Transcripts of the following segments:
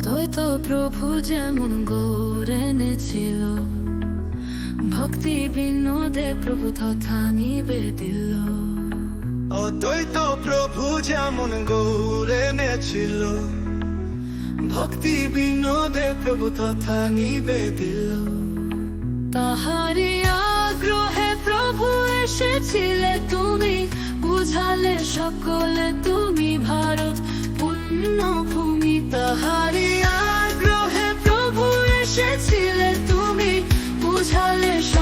তো প্রভু যেমন গৌর এনেছিল ভক্তি বিনোদে প্রভু তথা নিবে দিল। অদ্বৈত প্রভু যেমন গৌর এনেছিল ভক্তি বিনোদে প্রভু তথা নিবেদিল তাহারি আগ্রহে প্রভু এসেছিলে তুমি বুঝালে সকলে তুমি ভারত বুঝালে সকলে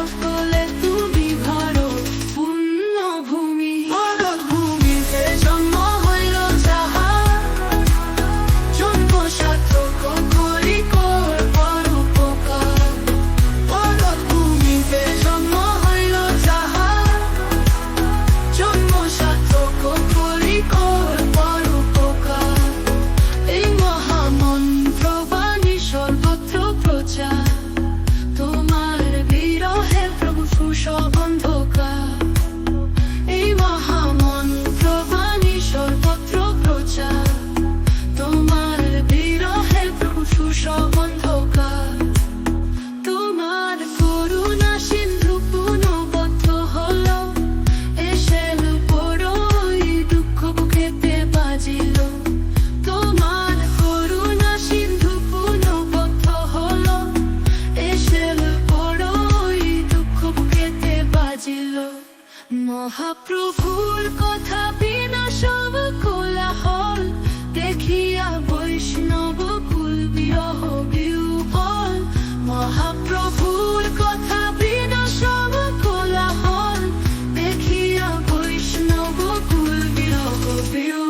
feel